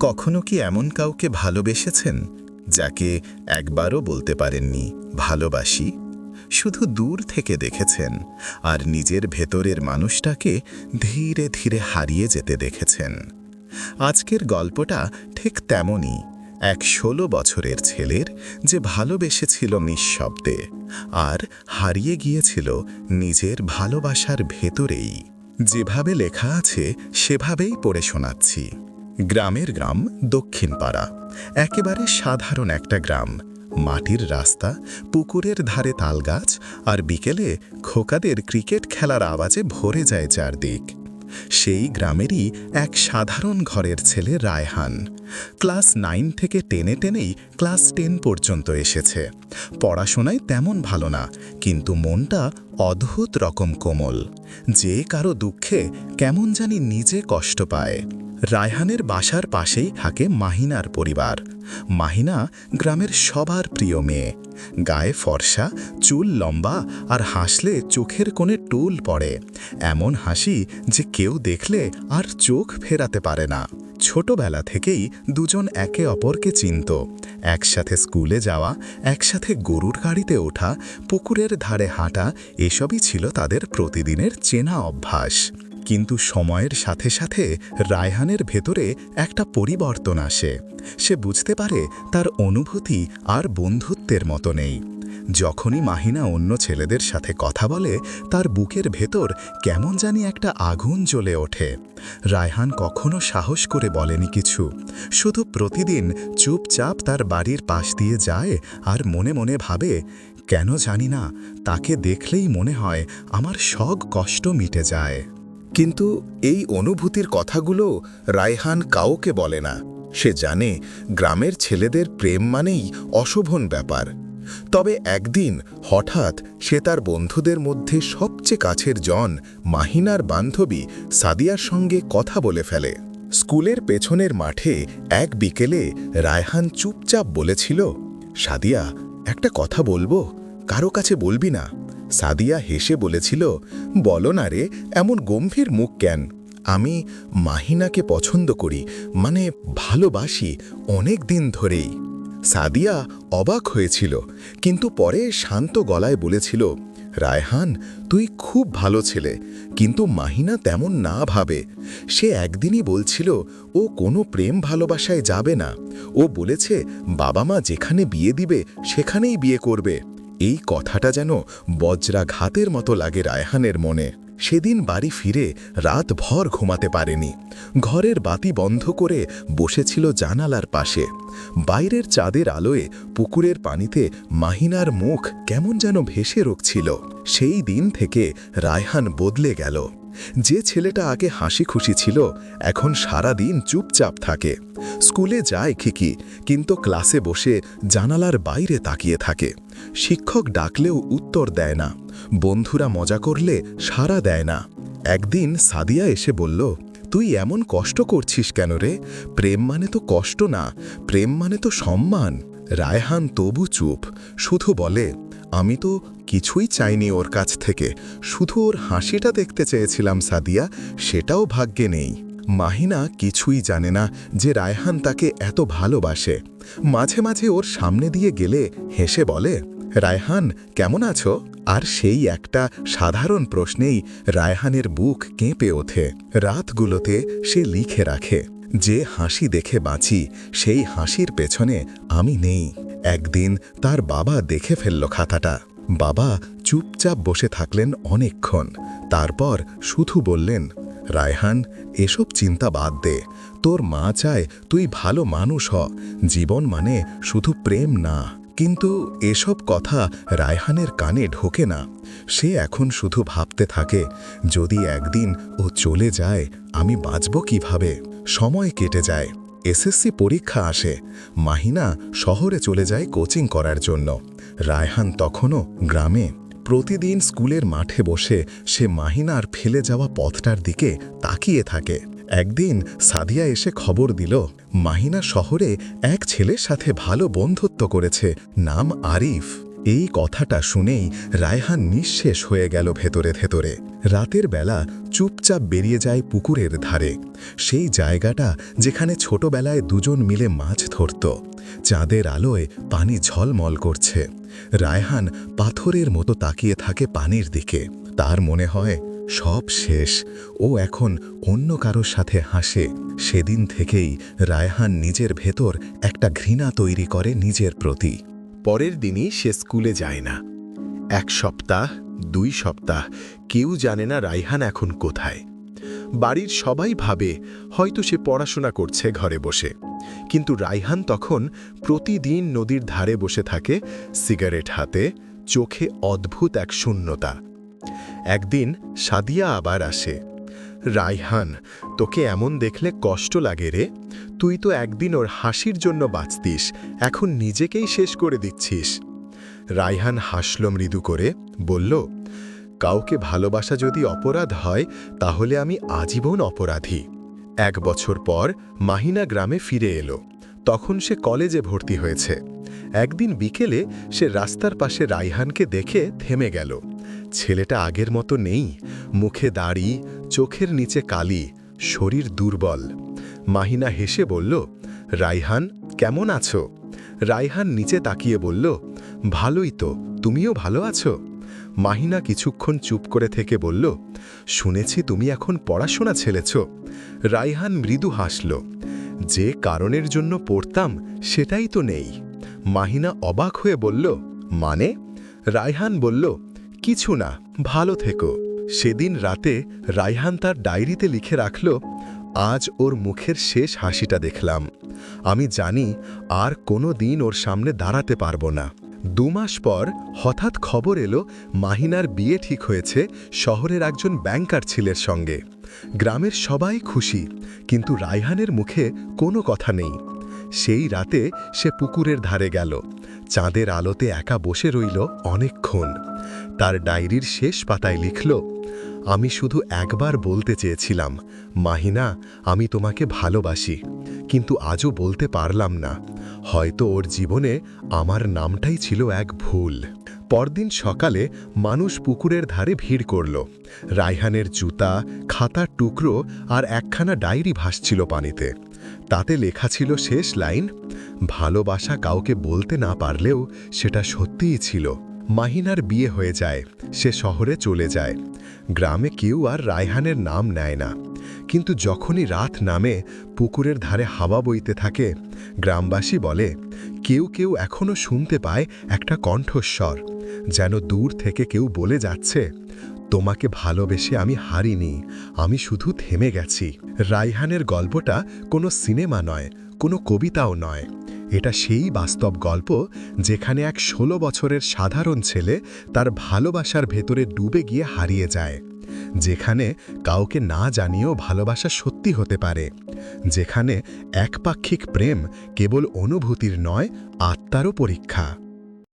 কখনো কি এমন কাউকে ভালোবেসেছেন, যাকে একবারও বলতে পারেননি, ভালোবাসি? শুধু দূর থেকে দেখেছেন, আর নিজের ভেতরের মানুষটাকে ধীরে ধীরে হারিয়ে যেতে দেখেছেন। আজকের গল্পটা ঠিক তেমনই এক ষোলো বছরের ছেলের যে ভালোবেসেছিল নিঃশব্দে, আর হারিয়ে গিয়েছিল নিজের ভালোবাসার ভেতরেই। যেভাবে লেখা আছে, সেভাবেই পড়ে শোনাচ্ছি। গ্রামের গ্রাম দক্ষিণ পাড়া একেবারে সাধারণ একটা গ্রাম। মাটির রাস্তা, পুকুরের ধারে তালগাছ আর বিকেলে খোকাদের ক্রিকেট খেলার আওয়াজে ভরে যায় চারদিক। সেই গ্রামেরই এক সাধারণ ঘরের ছেলে রায়হান। ক্লাস নাইন থেকে টেনে টেনেই ক্লাস টেন পর্যন্ত এসেছে। পড়াশোনায় তেমন ভালো না, কিন্তু মনটা অদ্ভুত রকম কোমল। যে কারও দুঃখে কেমন জানি নিজে কষ্ট পায়। রায়হানের বাসার পাশেই থাকে মাহিনার পরিবার। মাহিনা গ্রামের সবার প্রিয় মেয়ে। গায়ে ফর্সা, চুল লম্বা আর হাসলে চোখের কোণে টুল পড়ে। এমন হাসি যে কেউ দেখলে আর চোখ ফেরাতে পারে না। ছোটবেলা থেকেই দুজন একে অপরকে চিনত। একসাথে স্কুলে যাওয়া, একসাথে গরুর গাড়িতে ওঠা, পুকুরের ধারে হাঁটা, এসবই ছিল তাদের প্রতিদিনের চেনা অভ্যাস। কিন্তু সময়ের সাথে সাথে রায়হানের ভেতরে একটা পরিবর্তন আসে। সে বুঝতে পারে তার অনুভূতি আর বন্ধুত্বের মতো নেই। যখনই মাহিনা অন্য ছেলেদের সাথে কথা বলে, তার বুকের ভেতর কেমন জানি একটা আগুন জ্বলে ওঠে। রায়হান কখনো সাহস করে বলেনি কিছু। শুধু প্রতিদিন চুপচাপ তার বাড়ির পাশ দিয়ে যায় আর মনে মনে ভাবে, কেন জানি না, তাকে দেখলেই মনে হয় আমার সব কষ্ট মিটে যায়। কিন্তু এই অনুভূতির কথাগুলো রায়হান কাউকে বলে না। সে জানে গ্রামের ছেলেদের প্রেম মানেই অশোভন ব্যাপার। তবে একদিন হঠাৎ সে তার বন্ধুদের মধ্যে সবচেয়ে কাছের জন, মাহিনার বান্ধবী সাদিয়ার সঙ্গে কথা বলে ফেলে। স্কুলের পেছনের মাঠে এক বিকেলে রায়হান চুপচাপ বলেছিল, সাদিয়া, একটা কথা বলব? কারও কাছে বলবি না? সাদিয়া হেসে বলেছিল, বলো না রে, এমন গম্ভীর মুখ কেন? আমি মাহিনাকে পছন্দ করি মানে ভালোবাসি অনেক দিন ধরেই। সাদিয়া অবাক হয়েছিল, কিন্তু পরে শান্ত গলায় বলেছিল, রায়হান, তুই খুব ভালো ছেলে, কিন্তু মাহিনা তেমন না ভাবে। সে একদিনই বলছিল, ও কোনো প্রেম ভালোবাসায় যাবে না। ও বলেছে, বাবা মা যেখানে বিয়ে দিবে, সেখানেই বিয়ে করবে। এই কথাটা যেন বজ্রাঘাতের মতো লাগে রায়হানের মনে। সেদিন বাড়ি ফিরে রাত ভর ঘুমাতে পারেনি। ঘরের বাতি বন্ধ করে বসেছিল জানালার পাশে। বাইরের চাঁদের আলোয় পুকুরের পানিতে মাহিনার মুখ কেমন যেন ভেসে রুখছিল সেই দিন থেকে রায়হান বদলে গেল। যে ছেলেটা আগে হাসি খুশি ছিল, এখন সারা দিন চুপচাপ থাকে। স্কুলে যায় ঠিকই, কিন্তু ক্লাসে বসে জানালার বাইরে তাকিয়ে থাকে। শিক্ষক ডাকলেও উত্তর দেয় না। বন্ধুরা মজা করলে সাড়া দেয় না। একদিন সাদিয়া এসে বলল, তুই এমন কষ্ট করছিস কেন রে? প্রেম মানে তো কষ্ট না, প্রেম মানে তো সম্মান। রায়হান তবু চুপ। শুধু বলে, আমি তো কিছুই চাইনি ওর কাছ থেকে। শুধু ওর হাসিটা দেখতে চেয়েছিলাম সাদিয়া, সেটাও ভাগ্যে নেই। মাহিনা কিছুই জানে না যে রায়হান তাকে এত ভালোবাসে। মাঝে মাঝে ওর সামনে দিয়ে গেলে হেসে বলে রায়হান, কেমন আছো? আর সেই একটা সাধারণ প্রশ্নেই রায়হানের বুক কেঁপে ওঠে। রাতগুলোতে সে লিখে রাখে, যে হাসি দেখে বাঁচি, সেই হাসির পেছনে আমি নেই। একদিন তার বাবা দেখে ফেলল খাতাটা। বাবা চুপচাপ বসে থাকলেন অনেকক্ষণ। তারপর শুধু বললেন, রায়হান, এসব চিন্তা বাদ দে। তোর মা চায় তুই ভালো মানুষ হ। জীবন মানে শুধু প্রেম না। কিন্তু এসব কথা রায়হানের কানে ঢোকে না। সে এখন শুধু ভাবতে থাকে, যদি একদিন ও চলে যায়, আমি বাঁচব কীভাবে? সময় কেটে যায়, এসএসসি পরীক্ষা আসে, মাহিনা শহরে চলে যায় কোচিং করার জন্য। রায়হান তখনও গ্রামে। প্রতিদিন স্কুলের মাঠে বসে সে মাহিনার ফেলে যাওয়া পথটার দিকে তাকিয়ে থাকে। একদিন সাদিয়া এসে খবর দিল, মাহিনা শহরে এক ছেলের সাথে ভালো বন্ধুত্ব করেছে, নাম আরিফ। এই কথাটা শুনেই রায়হান নিঃশেষ হয়ে গেল ভেতরে ভেতরে। রাতের বেলা চুপচাপ বেরিয়ে যায় পুকুরের ধারে। সেই জায়গাটা যেখানে ছোটবেলায় দুজন মিলে মাছ ধরত। চাঁদের আলোয় পানি ঝলমল করছে। রায়হান পাথরের মতো তাকিয়ে থাকে পানির দিকে। তার মনে হয় সব শেষ। ও এখন অন্য কারোর সাথে হাসে। সেদিন থেকেই রায়হান নিজের ভেতর একটা ঘৃণা তৈরি করে নিজের প্রতি। পরের দিনই সে স্কুলে যায় না। এক সপ্তাহ, দুই সপ্তাহ, কেউ জানে না রাইহান এখন কোথায়। বাড়ির সবাই ভাবে, হয়তো সে পড়াশোনা করছে ঘরে বসে। কিন্তু রাইহান তখন প্রতিদিন নদীর ধারে বসে থাকে, সিগারেট হাতে, চোখে অদ্ভুত এক শূন্যতা। একদিন সাদিয়া আবার আসে রাইহান তোকে এমন দেখলে কষ্ট লাগে রে। তুই তো একদিন ওর হাসির জন্য বাঁচতিস, এখন নিজেকেই শেষ করে দিচ্ছিস। রাইহান হাসল মৃদু করে, বলল, কাউকে ভালোবাসা যদি অপরাধ হয়, তাহলে আমি আজীবন অপরাধী। এক বছর পর মাহিনা গ্রামে ফিরে এলো, তখন সে কলেজে ভর্তি হয়েছে। একদিন বিকেলে সে রাস্তার পাশে রাইহানকে দেখে থেমে গেল। ছেলেটা আগের মতো নেই, মুখে দাড়ি, চোখের নিচে কালি, শরীর দুর্বল। মাহিনা হেসে বলল, রাইহান, কেমন আছো? রাইহান নিচে তাকিয়ে বলল, ভালোই তো, তুমিও ভালো আছো? মাহিনা কিছুক্ষণ চুপ করে থেকে বলল, শুনেছি তুমি এখন পড়াশোনা ছেলেছ। রাইহান মৃদু হাসল, যে কারণের জন্য পড়তাম, সেটাই তো নেই। মাহিনা অবাক হয়ে বলল মানে? রায়হান বলল, কিছু না, ভালো থেকো। সেদিন রাতে রায়হান তার ডায়েরিতে লিখে রাখল, আজ ওর মুখের শেষ হাসিটা দেখলাম। আমি জানি আর কোনো দিন ওর সামনে দাঁড়াতে পারব না। দু মাস পর হঠাৎ খবর এলো, মাহিনার বিয়ে ঠিক হয়েছে, শহরের একজন ব্যাংকার ছেলের সঙ্গে। গ্রামের সবাই খুশি, কিন্তু রায়হানের মুখে কোনো কথা নেই। সেই রাতে সে পুকুরের ধারে গেল। চাঁদের আলোতে একা বসে রইল অনেকক্ষণ। তার ডায়েরির শেষ পাতায় লিখল, আমি শুধু একবার বলতে চেয়েছিলাম, মাহিনা, আমি তোমাকে ভালোবাসি, কিন্তু আজও বলতে পারলাম না। হয়তো ওর জীবনে আমার নামটাই ছিল এক ভুল। পরদিন সকালে মানুষ পুকুরের ধারে ভিড় করল। রায়হানের জুতা, খাতার টুকরো আর একখানা ডায়েরি ভাসছিল পানিতে। তাতে লেখা ছিল শেষ লাইন, ভালোবাসা কাউকে বলতে না পারলেও সেটা সত্যিই ছিল। মাহিনার বিয়ে হয়ে যায়, সে শহরে চলে যায়। গ্রামে কেউ আর রায়হানের নাম নেয় না। কিন্তু যখনই রাত নামে, পুকুরের ধারে হাওয়া বইতে থাকে, গ্রামবাসী বলে, কেউ কেউ এখনও শুনতে পায় একটা কণ্ঠস্বর, যেন দূর থেকে কেউ বলে যাচ্ছে। তোমাকে ভালোবেসে আমি হারিনি, আমি শুধু থেমে গেছি। রাইহানের গল্পটা কোনো সিনেমা নয়, কোনো কবিতাও নয়। এটা সেই বাস্তব গল্প যেখানে এক ষোলো বছরের সাধারণ ছেলে তার ভালোবাসার ভেতরে ডুবে গিয়ে হারিয়ে যায়, যেখানে কাউকে না জানিয়েও ভালোবাসা সত্যি হতে পারে, যেখানে একপাক্ষিক প্রেম কেবল অনুভূতির নয়, আত্মারও পরীক্ষা।